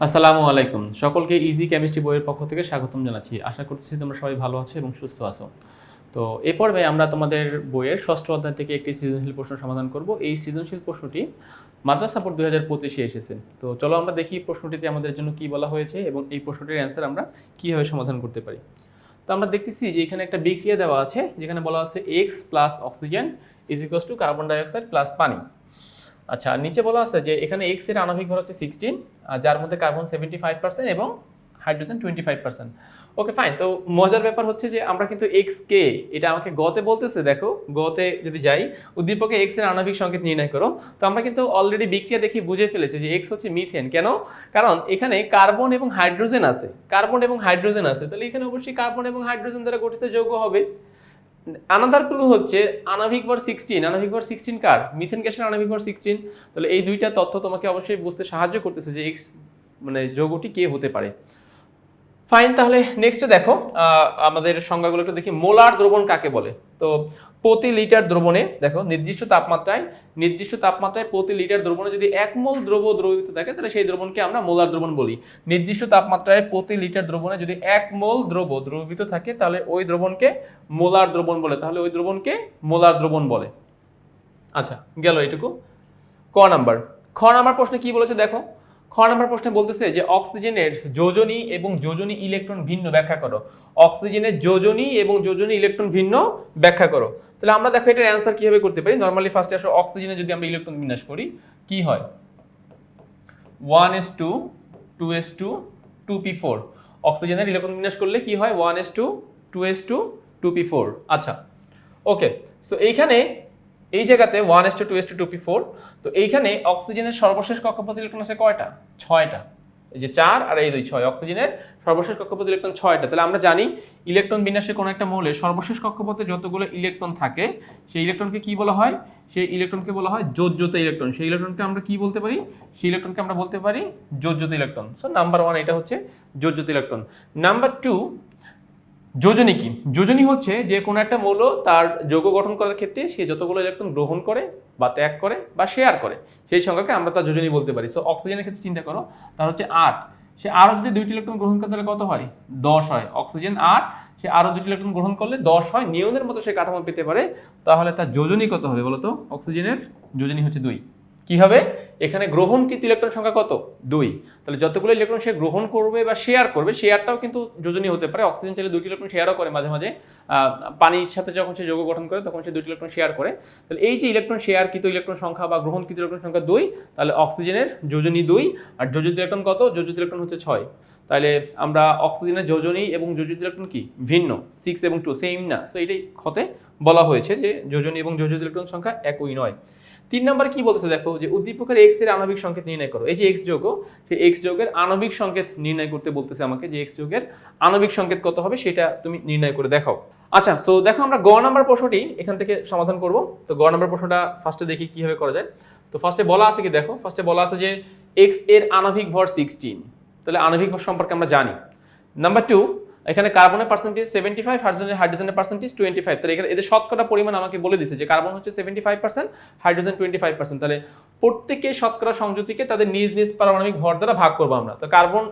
আসসালামু আলাইকুম। সকলকে ইজি কেমিস্ট্রি বইয়ের পক্ষ থেকে স্বাগতম জানাচ্ছি। আশা করতেছি তোমরা সবাই ভালো আছো এবং সুস্থ আছো। তো এ পর্বে আমরা তোমাদের বইয়ের ষষ্ঠ অধ্যায় থেকে একটি সৃজনশীল প্রশ্ন সমাধান করব। এই সৃজনশীল প্রশ্নটি মাদ্রাসা বোর্ড দুই হাজার পঁচিশে এসেছে। তো চলো আমরা দেখি প্রশ্নটিতে আমাদের জন্য কি বলা হয়েছে এবং এই প্রশ্নটির অ্যান্সার আমরা কীভাবে সমাধান করতে পারি। তো আমরা দেখতেছি যে এখানে একটা বিক্রিয়া দেওয়া আছে, যেখানে বলা আছে X plus oxygen is two carbon dioxide plus পানি। আচ্ছা নিচে বলা আছে যে এখানে এক্সের আণবিক ভর হচ্ছে সিক্সটিন যার মধ্যে কার্বন সেভেন্টি ফাইভ পার্সেন্ট এবং hydrogen twenty five percent okay fine তো মজার ব্যাপার হচ্ছে যে আমরা কিন্তু এক্স কে, এটা আমাকে গতে বলতেছে, দেখো, গতে যদি যাই, উদ্দীপকে এক্সের আণবিক সংকেত নির্ণয় করো। তো আমরা কিন্তু অলরেডি বিক্রিয়া দেখে বুঝে ফেলেছি যে এক্স হচ্ছে মিথেন কেন? কারণ এখানে কার্বন এবং হাইড্রোজেন আছে। কার্বন এবং হাইড্রোজেন আছে, তাহলে এখানে অবশ্যই কার্বন এবং হাইড্রোজেন দ্বারা গঠিত যৌগ হবে। আনাদার ক্লু হচ্ছে আনাভিক ভর সিক্সটিন আনাভিক ভর সিক্সটিন কার? মিথেন গ্যাসের আনাভিক ভর সিক্সটিন তাহলে এই দুইটা তথ্য তোমাকে অবশ্যই বুঝতে সাহায্য করতেছে যে এক্স মানে যৌগটি কে হতে পারে। ফাইন তাহলে নেক্সটে দেখো আমাদের সংজ্ঞাগুলো একটু দেখি। মোলার দ্রবণ কাকে বলে? তো প্রতি লিটার দ্রবণে, দেখো, নির্দিষ্ট তাপমাত্রায় নির্দিষ্ট তাপমাত্রায় প্রতি লিটার দ্রবণে যদি এক মোল দ্রব্য দ্রবীভূত থাকে, তাহলে সেই দ্রবণকে আমরা মোলার দ্রবণ বলি। নির্দিষ্ট তাপমাত্রায় প্রতি লিটার দ্রবণে যদি এক মোল দ্রব্য দ্রবীভূত থাকে, তাহলে ওই দ্রবণকে মোলার দ্রবণ বলে। তাহলে ওই দ্রবণকে মোলার দ্রবণ বলে। আচ্ছা গেল এটুকু ক নাম্বার। খ নাম্বার প্রশ্নে কি বলেছে দেখো? খ নাম্বার প্রশ্নে বলতেছে যে অক্সিজেনের যোজনী এবং যোজনী ইলেকট্রন ভিন্ন ব্যাখ্যা করো। অক্সিজেনের যোজনী এবং যোজনী ইলেকট্রন ভিন্ন ব্যাখ্যা করো। তাহলে আমরা দেখো এটার অ্যান্সার কীভাবে করতে পারি। নর্মালি ফার্স্টে আসলে অক্সিজেনে যদি আমরা ইলেকট্রন বিন্যাস করি, কি হয়? One s two two s two two p four অক্সিজেনের ইলেকট্রন বিন্যাস করলে কি হয়? One s two two s two two p four আচ্ছা ওকে সো এইখানে এই জায়গাতে one s two two s two two p four তো এইখানে অক্সিজেনের সর্বশেষ কক্ষপথ ইলেকট্রন আছে কয়টা? ছয়টা। এই যে চার আর এই দুই, ছয়। অক্সিজেনের সর্বশেষ কক্ষপথ ইলেকট্রন ছয়টা। তাহলে আমরা জানি ইলেকট্রন বিন্যাসে কোনো একটা মৌলে সর্বশেষ কক্ষপথে যতগুলো ইলেকট্রন থাকে, সেই ইলেকট্রনকে কি বলা হয়? সেই ইলেকট্রনকে বলা হয় যোজ্যত ইলেকট্রন। সেই ইলেকট্রনকে আমরা কি বলতে পারি? সেই ইলেকট্রনকে আমরা বলতে পারি যোজ্যত ইলেকট্রন। সো নাম্বার ওয়ান এটা হচ্ছে যোজ্যত ইলেকট্রন। নাম্বার টু যোজনী কি? যোজনী হচ্ছে যে কোনো একটা মৌল তার যৌগ গঠন করার ক্ষেত্রে সে যতগুলো ইলেকট্রন গ্রহণ করে বা ত্যাগ করে বা শেয়ার করে, সেই সংখ্যাকে আমরা তার যোজনী বলতে পারি। সো অক্সিজেনের ক্ষেত্রে চিন্তা করো, তার হচ্ছে আট। সে আরও যদি দুইটি ইলেকট্রন গ্রহণ করে, তাহলে কত হয়? দশ হয়। অক্সিজেন আট, সে আরও দুটি ইলেকট্রন গ্রহণ করলে দশ হয়। নিয়মের মতো সে কাঠামো পেতে পারে। তাহলে তার যোজনী কত হবে বলতো অক্সিজেনের যোজনী হচ্ছে দুই। কি হবে? এখানে গ্রহণকৃত ইলেকট্রন সংখ্যা কত? দুই। তাহলে যতগুলো ইলেকট্রন সে গ্রহণ করবে বা শেয়ার করবে শেয়ারটাও কিন্তু যোজনী হতে পারে। অক্সিজেন চাইলে দুইটি ইলেকট্রন শেয়ারও করে মাঝে মাঝে। পানির সাথে যখন সে যৌগ গঠন করে, তখন সে দুইটি ইলেকট্রন শেয়ার করে। তাহলে এই যে ইলেকট্রন শেয়ারকৃত ইলেকট্রন সংখ্যা বা গ্রহণকৃত ইলেকট্রন সংখ্যা দুই, তাহলে অক্সিজেনের যোজনী দুই। আর যোজিত ইলেকট্রন কত? যোজিত ইলেকট্রন হচ্ছে ছয়। তাহলে আমরা অক্সিজেনের যোজনী এবং যোজিত ইলেকট্রন কি? ভিন্ন। সিক্স এবং টু সেম না। সো এটাই ক্ষতে বলা হয়েছে যে যোজনী এবং যোজিত ইলেকট্রন সংখ্যা একই নয়। তিন নম্বরে কি বলতেছে দেখো, যে উদ্দীপকের এক্সের আণবিক সংকেত নির্ণয় করো। এই যে এক্স যোগ সেই এক্স যোগের আণবিক সংকেত নির্ণয় করতে বলতেছে আমাকে যে এক্স যোগের আণবিক সংকেত কত হবে সেটা তুমি নির্ণয় করে দেখাও। আচ্ছা সো দেখো আমরা গ নাম্বার প্রশ্নটি এখান থেকে সমাধান করব। তো গ নাম্বার প্রশ্নটা ফার্স্টে দেখি কীভাবে করা যায়। তো ফার্স্টে বলা আছে কি দেখো ফার্স্টে বলা আছে যে এক্সের আণবিক ভর সিক্সটিন তাহলে আণবিক ভর সম্পর্কে আমরা জানি। নাম্বার টু এখানে কার্বনের পার্সেন্টেজ সেভেন্টি ফাইভ হাইড্রোজেনের হাইড্রোজেনের পার্সেন্টেজ টোয়েন্টি ফাইভ তাহলে এখানে এদের শতকরা পরিমাণ আমাকে বলে দিচ্ছে যে কার্বন হচ্ছে seventy five percent hydrogen twenty five percent তাহলে প্রত্যেকের শতকরা সংযুতিকে তাদের নিজ নিজ পারমাণবিক ভর দ্বারা ভাগ করব আমরা। তো কার্বন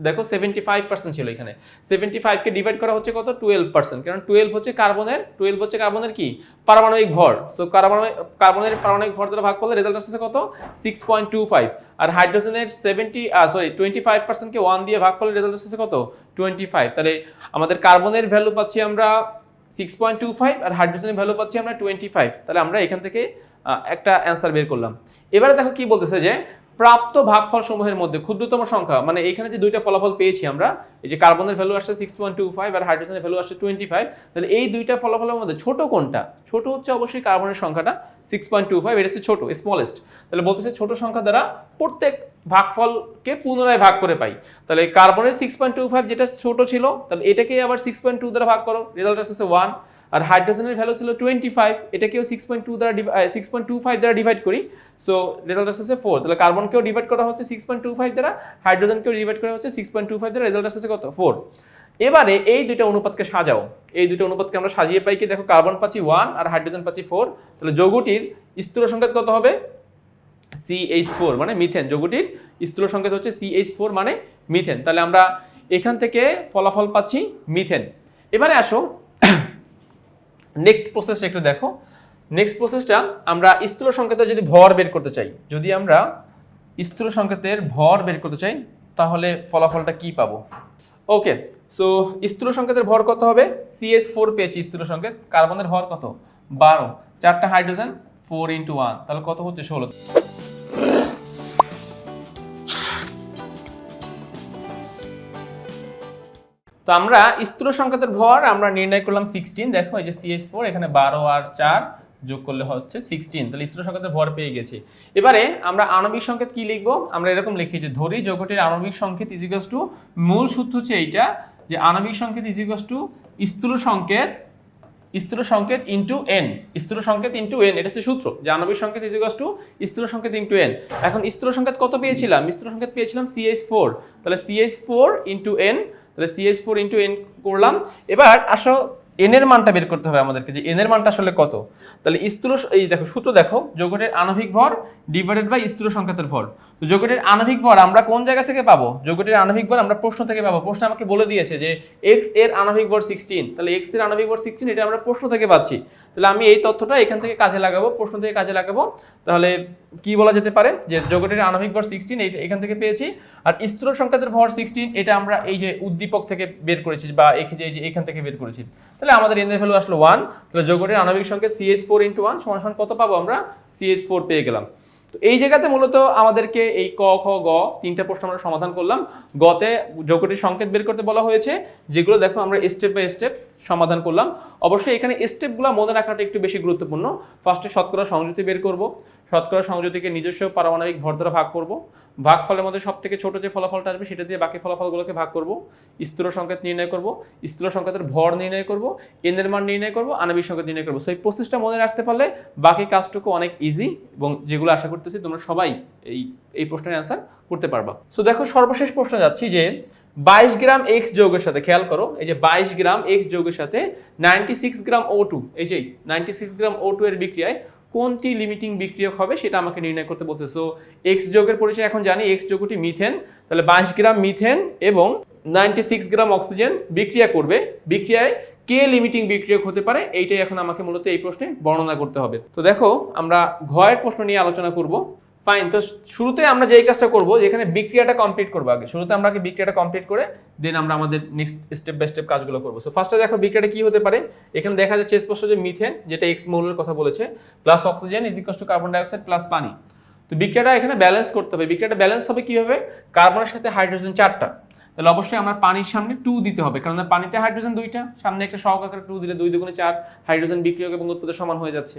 দেখো সেভেন্টি ফাইভ পার্সেন্ট ছিল এখানে। সেভেন্টি ফাইভকে ডিভাইড করা হচ্ছে কত? টুয়েলভ পার্সেন্ট কারণ টুয়েলভ হচ্ছে কার্বনের টুয়েলভ হচ্ছে কার্বনের কি? পারমাণবিক ভর। সো কার্বনের কার্বনের পারমাণবিক ভর দ্বারা ভাগ করলে রেজাল্ট আসছে কত? সিক্স পয়েন্ট টু ফাইভ আর হাইড্রোজেনের সেভেন্টি সরি টোয়েন্টি ফাইভ পার্সেন্টকে ওয়ান দিয়ে ভাগ করলে রেজাল্ট আসছে কত? টোয়েন্টি ফাইভ তাহলে আমাদের কার্বনের ভ্যালু পাচ্ছি আমরা সিক্স পয়েন্ট টু ফাইভ আর হাইড্রোজেনের ভ্যালু পাচ্ছি আমরা টোয়েন্টি ফাইভ তাহলে আমরা এখান থেকে একটা অ্যান্সার বের করলাম। এবারে দেখো কি বলতেছে যে প্রাপ্ত ভাগফল সমূহের মধ্যে ক্ষুদ্রতম সংখ্যা মানে এখানে যে দুইটা ফলাফল পেয়েছি আমরা, এই যে কার্বনের ভ্যালু আসছে সিক্স পয়েন্ট টু ফাইভ আর হাইড্রোজেনের ভ্যালু আসছে টোয়েন্টি ফাইভ তাহলে এই দুইটা ফলাফলের মধ্যে ছোট কোনটা? ছোট হচ্ছে অবশ্যই কার্বনের সংখ্যাটা সিক্স পয়েন্ট টু ফাইভ এটা হচ্ছে ছোট স্মলেস্ট তাহলে বলতেছে ছোট সংখ্যা দ্বারা প্রত্যেক ভাগফলকে পুনরায় ভাগ করে পাই। তাহলে কার্বনের সিক্স পয়েন্ট টু ফাইভ যেটা ছোট ছিল, তাহলে এটাকে আবার সিক্স পয়েন্ট টু দ্বারা ভাগ করো রেজাল্ট আসছে ওয়ান আর হাইড্রোজেনের ভ্যালু ছিল টোয়েন্টি ফাইভ এটাকেও সিক্স পয়েন্ট টু দ্বারা সিক্স পয়েন্ট টু ফাইভ দ্বারা ডিভাইড করি। সো রেজাল্ট আসছে ফোর তাহলে কার্বনকেও ডিভাইড করা হচ্ছে সিক্স পয়েন্ট টু ফাইভ দ্বারা হাইড্রোজেনকেও ডিভাইড করা হচ্ছে সিক্স পয়েন্ট টু ফাইভ দ্বারা রেজাল্ট আসছে কত? ফোর এবারে এই দুইটা অনুপাতকে সাজাও। এই দুটো অনুপাতকে আমরা সাজিয়ে পাই কি, দেখো কার্বন পাচ্ছি ওয়ান আর হাইড্রোজেন পাচ্ছি ফোর তাহলে যৌগটির স্থূল সংকেত কত হবে? সি এইচ ফোর মানে মিথেন যৌগটির স্থূল সংকেত হচ্ছে সি এইচ ফোর মানে মিথেন তাহলে আমরা এখান থেকে ফলাফল পাচ্ছি মিথেন এবারে আসো নেক্সট প্রসেসটা একটু দেখো। নেক্সট প্রসেসটা আমরা স্থূল সংকেতের যদি ভর বের করতে চাই, যদি আমরা স্থূল সংকেতের ভর বের করতে চাই, তাহলে ফলাফলটা কি পাবো? ওকে সো স্থূল সংকেতের ভর কত হবে? সিএস ফোর পেয়েছি স্থূল সংকেত। কার্বনের ভর কত? বারো। চারটা হাইড্রোজেন ফোর ইন্টু ওয়ান তাহলে কত হচ্ছে ষোলো? তো আমরা স্থূল সংকেতের ভর আমরা নির্ণয় করলাম সিক্সটিন দেখো এই যে সিএস ফোর এখানে বারো আর চার যোগ করলে হচ্ছে সিক্সটিন তাহলে স্থূল সংকেতের ভর পেয়ে গেছি। এবারে আমরা আণবিক সংকেত কি লিখব? আমরা এরকম লিখি যে ধরি যৌগটির আণবিক সংকেত ইজিকস টু মূল সূত্র হচ্ছে এইটা, যে আণবিক সংকেত ইজিকস টু স্থূল সংকেত স্থূল সংকেত ইন্টু এন স্থূল সংকেত ইন্টু এন এটা হচ্ছে সূত্র, যে আণবিক সংকেত ইজিকস টু স্থূল সংকেত ইন্টু এন এখন স্থূল সংকেত কত পেয়েছিলাম? স্থূল সংকেত পেয়েছিলাম সিএইচ ফোর তাহলে C H four into N তাহলে C H four into N করলাম। এবার আসো এন এর মানটা বের করতে হবে আমাদেরকে, যে এন এর মানটা আসলে কত? তাহলে স্থূল এই দেখো, সূত্র দেখো, যৌগটির আণবিক ভর ডিভাইডেড বাই স্থূল সংখ্যাতের ভর। তো যৌগটির আণবিক ভর আমরা কোন জায়গা থেকে পাবো? যৌগটির আণবিক ভর আমরা প্রশ্ন থেকে পাবো। প্রশ্ন আমাকে বলে দিয়েছে যে এক্সের আণবিক ভর সিক্সটিন তাহলে এক্সের আণবিক ভর সিক্সটিন এটা আমরা প্রশ্ন থেকে পাচ্ছি। তাহলে আমি এই তথ্যটা এখান থেকে কাজে লাগাবো, প্রশ্ন থেকে কাজে লাগাবো। তাহলে কি বলা যেতে পারে? যে যৌগটির আণবিক ভর সিক্সটিন এই এখান থেকে পেয়েছি। আর স্থূল সংকেতের ভর সিক্সটিন এটা আমরা এই যে উদ্দীপক থেকে বের করেছি বা এই যে এখান থেকে বের করেছি। তাহলে আমাদের এন এর ভ্যালু আসলো ওয়ান তাহলে যৌগটির আণবিক সংকেত সিএস ফোর ইন্টু ওয়ান সমান সমান কত পাবো আমরা? সিএস ফোর পেয়ে গেলাম। তো এই জায়গাতে মূলত আমাদেরকে এই ক, খ, গ তিনটা প্রশ্ন আমরা সমাধান করলাম। গতে যোগটির সংকেত বের করতে বলা হয়েছে, যেগুলো দেখো আমরা স্টেপ বাই স্টেপ সমাধান করলাম। অবশ্যই এখানে স্টেপগুলো মনে রাখাটা একটু বেশি গুরুত্বপূর্ণ। ফার্স্টে শতকরা সংযুক্তি বের করব। শতকরা সংযুতিকে নিজস্ব পারমাণবিক ভর দ্বারা ভাগ করব। ভাগ ফলের মধ্যে সব থেকে ছোটো যে ফলাফলটা আসবে, সেটা দিয়ে বাকি ফলাফলগুলোকে ভাগ করব। স্থূল সংকেত নির্ণয় করব, স্থূল সংকেতের ভর নির্ণয় করব এনের মান নির্ণয় করব, আণবিক সংকেত নির্ণয় করব। সেই প্রসেসটা মনে রাখতে পারলে বাকি কাজটুকু অনেক ইজি এবং যেগুলো আশা করতেছি তোমরা সবাই এই এই প্রশ্নের অ্যান্সার করতে পারবা। সো দেখো সর্বশেষ প্রশ্ন যাচ্ছি যে বাইশ গ্রাম এক্স যৌগের সাথে, খেয়াল করো, এই যে বাইশ গ্রাম এক্স যৌগের সাথে ninety six gram O two এই যে ninety six gram O two এর বিক্রিয়ায় কোনটি লিমিটিং বিক্রিয়ক হবে সেটা আমাকে নির্ণয় করতে বলছে। সো এক্স যোগের পরিচয় এখন জানি এক্স যোগটি মিথেন তাহলে বাইশ গ্রাম মিথেন এবং নাইনটি সিক্স গ্রাম অক্সিজেন বিক্রিয়া করবে। বিক্রিয়ায় কে লিমিটিং বিক্রিয়ক হতে পারে, এইটাই এখন আমাকে মূলত এই প্রশ্নে বর্ণনা করতে হবে। তো দেখো, আমরা ঘয়ের প্রশ্ন নিয়ে আলোচনা করব। ফাইন তো শুরুতে আমরা যেই কাজটা করব, যেখানে বিক্রিয়াটা কমপ্লিট করব আগে, শুরুতে আমরা বিক্রিয়াটা কমপ্লিট করে দেন আমরা আমাদের নেক্সট স্টেপ বাই স্টেপ কাজগুলো করব। সো ফার্স্টে দেখো বিক্রিয়াটা কি হতে পারে। এখানে দেখা যাচ্ছে স্পষ্ট যে মিথেন যেটা এক্স মৌলের কথা বলেছে plus oxygen is equals two carbon dioxide plus পানি। তো বিক্রিয়াটা এখানে ব্যালেন্স করতে হবে। বিক্রিয়াটা ব্যালেন্স হবে কীভাবে? কার্বনের সাথে হাইড্রোজেন চারটা। তাহলে অবশ্যই আমার পানির সামনে টু দিতে হবে, কারণ পানিতে হাইড্রোজেন দুইটা, সামনে একটা সহগ আকারে টু দিলে দুই দুগুণে চার হাইড্রোজেন বিক্রিয়ক এবং উৎপাদন সমান হয়ে যাচ্ছে।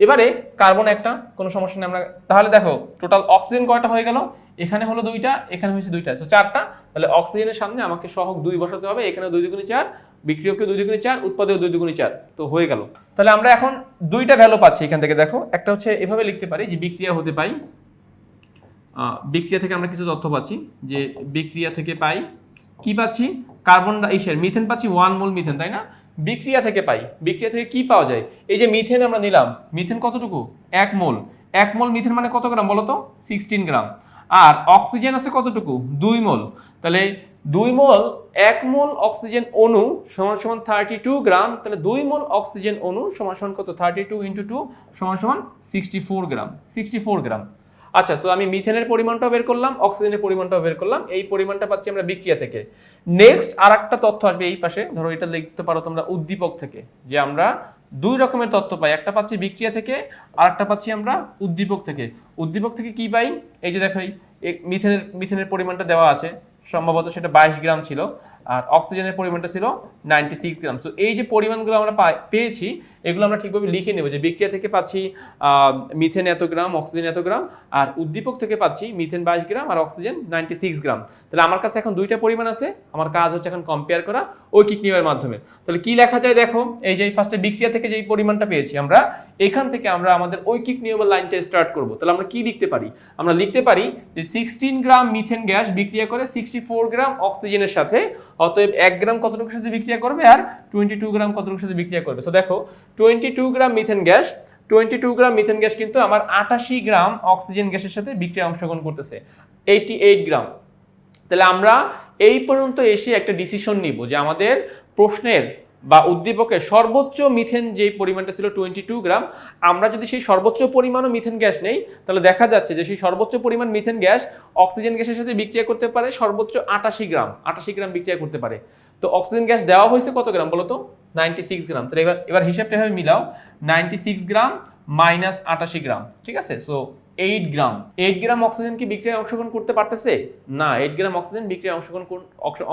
এবারে কার্বন একটা, কোনো সমস্যা নেই আমরা, তাহলে দেখো টোটাল অক্সিজেন কয়টা হয়ে গেল? এখানে হলো দুইটা, এখানে হয়েছে দুইটা তো চারটা। তাহলে অক্সিজেনের সামনে আমাকে সহক দুই বসাতে হবে এখানে দুই দুগুণে চার বিক্রিয়কে দুই দুগুণে চার উৎপাদক দুই দুগুণে চার, তো হয়ে গেল। তাহলে আমরা এখন দুইটা ভ্যালু পাচ্ছি এখান থেকে, দেখো। একটা হচ্ছে এভাবে লিখতে পারি যে বিক্রিয়া হতে পাই বিক্রিয়া থেকে আমরা কিছু তথ্য পাচ্ছি, যে বিক্রিয়া থেকে পাই, কি পাচ্ছি? কার্বন ইসের মিথেন পাচ্ছি ওয়ান মোল মিথেন তাই না? বিক্রিয়া থেকে পাই। বিক্রিয়া থেকে কি পাওয়া যায়? এই যে মিথেন আমরা নিলাম। মিথেন কতটুকু? এক মোল। এক মোল মিথেন মানে কত গ্রাম বলো তো সিক্সটিন গ্রাম। আর অক্সিজেন আছে কতটুকু? দুই মোল। তাহলে দুই মোল, এক মোল অক্সিজেন অণু সমান সমান থার্টি টু গ্রাম। তাহলে দুই মোল অক্সিজেন অণু সমান সমান কত? থার্টি টু ইন্টু টু সমান সমান sixty four gram. Sixty four gram. আচ্ছা সো আমি মিথেনের পরিমাণটাও বের করলাম অক্সিজেনের পরিমাণটাও বের করলাম, এই পরিমাণটা পাচ্ছি আমরা বিক্রিয়া থেকে। নেক্সট আর একটা তথ্য আসবে এই পাশে, ধরো এটা লিখতে পারো তোমরা উদ্দীপক থেকে, যে আমরা দুই রকমের তথ্য পাই, একটা পাচ্ছি বিক্রিয়া থেকে আর একটা পাচ্ছি আমরা উদ্দীপক থেকে। উদ্দীপক থেকে কি পাই? এই যে দেখো মিথেনের মিথেনের পরিমাণটা দেওয়া আছে, সম্ভবত সেটা বাইশ গ্রাম ছিল। আর অক্সিজেনের পরিমাণটা ছিল নাইনটি সিক্স গ্রাম সো এই যে পরিমাণগুলো আমরা পেয়েছি, এগুলো আমরা ঠিকভাবে লিখে নেব যে বিক্রিয়া থেকে পাচ্ছি মিথেন এত গ্রাম অক্সিজেন এত গ্রাম আর উদ্দীপক থেকে পাচ্ছি মিথেন বাইশ গ্রাম আর অক্সিজেন নাইনটি সিক্স গ্রাম তাহলে আমার কাছে এখন দুইটা পরিমাণ আছে, আমার কাজ হচ্ছে এখন কম্পেয়ার করা ঐকিক নিয়মের মাধ্যমে। তাহলে কি লেখা যায় দেখো, এই যে ফার্স্টে বিক্রিয়া থেকে যেই পরিমাণটা পেয়েছি আমরা, এখান থেকে আমরা আমাদের ঐকিক নিয়মের লাইনটা স্টার্ট করব। তাহলে আমরা কি লিখতে পারি? আমরা লিখতে পারি যে সিক্সটিন গ্রাম মিথেন গ্যাস বিক্রিয়া করে সিক্সটি ফোর গ্রাম অক্সিজেনের সাথে, অতএব এক গ্রাম কতটুকুর সাথে বিক্রিয়া করবে আর টোয়েন্টি টু গ্রাম কতটুকুর সাথে বিক্রিয়া করবে? সো দেখো twenty two gram methane gas twenty two gram methane gas কিন্তু আমার আটাশি গ্রাম অক্সিজেন গ্যাসের সাথে বিক্রিয়া অংশগ্রহণ করতেছে এইটি এইট গ্রাম তাহলে আমরা এই পর্যন্ত এসে একটা ডিসিশন নিব যে আমাদের প্রশ্নের বা উদ্দীপকের সর্বোচ্চ মিথেন যে পরিমাণটা ছিল টোয়েন্টি টু গ্রাম, আমরা যদি সেই সর্বোচ্চ পরিমাণও মিথেন গ্যাস নেই, তাহলে দেখা যাচ্ছে যে সেই সর্বোচ্চ পরিমাণ মিথেন গ্যাস অক্সিজেন গ্যাসের সাথে বিক্রিয়া করতে পারে সর্বোচ্চ আটাশি গ্রাম আটাশি গ্রাম বিক্রিয়া করতে পারে। তো অক্সিজেন গ্যাস দেওয়া হয়েছে কত গ্রাম বলো তো নাইনটি সিক্স গ্রাম। তাহলে এবার এবার হিসাবটা এভাবে মিলাও নাইনটি সিক্স গ্রাম মাইনাস আটাশি গ্রাম, ঠিক আছে? So eight gram eight gram oxygen কি বিক্রিয়ায় অংশগ্রহণ করতে পারতেছে? না এইট গ্রাম অক্সিজেন বিক্রিয়ায় অংশগ্রহণ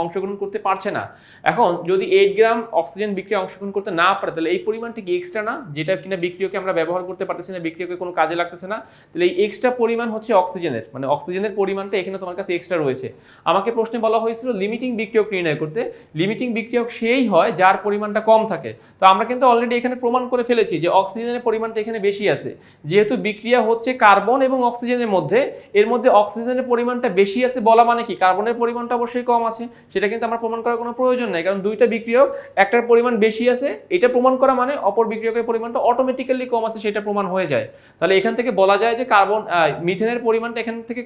অংশগ্রহণ করতে পারছে না। এখন যদি এইট গ্রাম অক্সিজেন বিক্রিয়া অংশগ্রহণ করতে না পারে, তাহলে এই পরিমাণটা কি এক্সট্রা না? যেটা কিনা বিক্রিয়কে আমরা ব্যবহার করতে পারতেছি না, বিক্রিয়কে কোনো কাজে লাগতেছে না, তাহলে এই এক্সট্রা পরিমাণ হচ্ছে অক্সিজেনের মানে অক্সিজেনের পরিমাণটা এখানে তোমার কাছে এক্সট্রা রয়েছে। আমাকে প্রশ্নে বলা হয়েছিল লিমিটিং বিক্রিয়ক নির্ণয় করতে। লিমিটিং বিক্রিয়ক সেই হয় যার পরিমাণটা কম থাকে। তো আমরা কিন্তু অলরেডি এখানে প্রমাণ করে ফেলেছি যে অক্সিজেনের পরিমাণটা এখানে বেশি আছে। যেহেতু বিক্রিয়া হচ্ছে কার্বন এবং অক্সিজেনের মধ্যে, এর মধ্যে অক্সিজেনের পরিমাণটা বেশি আছে বলা মানে কি? কার্বনের পরিমাণটা অবশ্যই কম আছে। সেটা কিন্তু আমরা প্রমাণ করার কোনো প্রয়োজন নাই, কারণ দুইটা বিক্রিয়ক, একটার পরিমাণ বেশি আছে, এটা প্রমাণ করা মানে অপর বিক্রিয়কের পরিমাণটা অটোমেটিক্যালি কম আছে, সেটা প্রমাণ হয়ে যায়। তাহলে এখান থেকে বলা যায় যে কার্বন মিথেনের পরিমাণটা এখান থেকে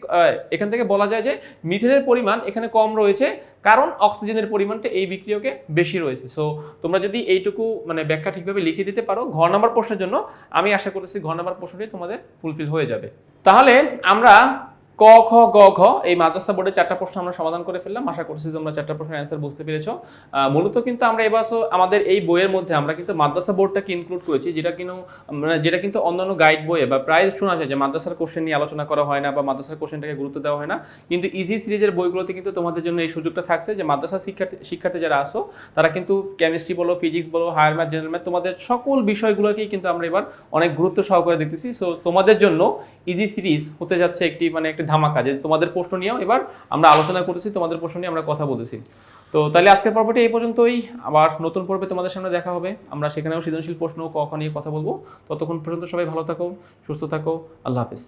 এখান থেকে বলা যায় যে মিথেনের পরিমাণ এখানে কম রয়েছে কারণ অক্সিজেনের পরিমাণটা এই বিক্রিয়কে বেশি রয়েছে। সো তোমরা যদি এইটুকু মানে ব্যাখ্যা ঠিকভাবে লিখে দিতে পারো ঘ নাম্বার প্রশ্নের জন্য, আমি আশা করেছি ঘ নাম্বার প্রশ্নটি তোমাদের ফুলফিল হয়ে যাবে। তাহলে আমরা ক, খ, গ, ঘ, এই মাদ্রাসা বোর্ডের চারটা প্রশ্ন আমরা সমাধান করে ফেললাম। আশা করছি তোমরা চারটা প্রশ্নের অ্যান্সার বুঝতে পেরেছ। মূলত কিন্তু আমরা এবার আমাদের এই বইয়ের মধ্যে আমরা কিন্তু মাদ্রাসা বোর্ডটাকে ইনক্লুড করেছি, যেটা কিন্তু মানে যেটা কিন্তু অন্যান্য গাইড বইয়ে বা প্রায় শোনা যায় যে মাদ্রাসার কোশ্চেন নিয়ে আলোচনা করা হয় না বা মাদ্রাসার কোশ্চেনটাকে গুরুত্ব দেওয়া হয় না। কিন্তু ইজি সিরিজের বইগুলোতে কিন্তু তোমাদের জন্য এই সুযোগটা থাকছে যে মাদ্রাসা শিক্ষার্থী শিক্ষার্থী যারা আসো তারা কিন্তু কেমিস্ট্রি বলো ফিজিক্স বলো হায়ার ম্যাথ জেনারেল ম্যাথ তোমাদের সকল বিষয়গুলোকেই কিন্তু আমরা এবার অনেক গুরুত্ব সহকারে দেখতেছি। সো তোমাদের জন্য ইজি সিরিজ হতে যাচ্ছে একটি মানে একটি ধামাকা, যে তোমাদের প্রশ্ন নিয়েও এবার আমরা আলোচনা করেছি, তোমাদের প্রশ্ন নিয়ে আমরা কথা বলেছি। তো তাহলে আজকের পর্বটি এই পর্যন্তই। আবার নতুন পর্বে তোমাদের সামনে দেখা হবে। আমরা সেখানেও সৃজনশীল প্রশ্ন কখনই নিয়ে কথা বলব। ততক্ষণ পর্যন্ত সবাই ভালো থাকো, সুস্থ থাকো। আল্লাহ হাফিজ।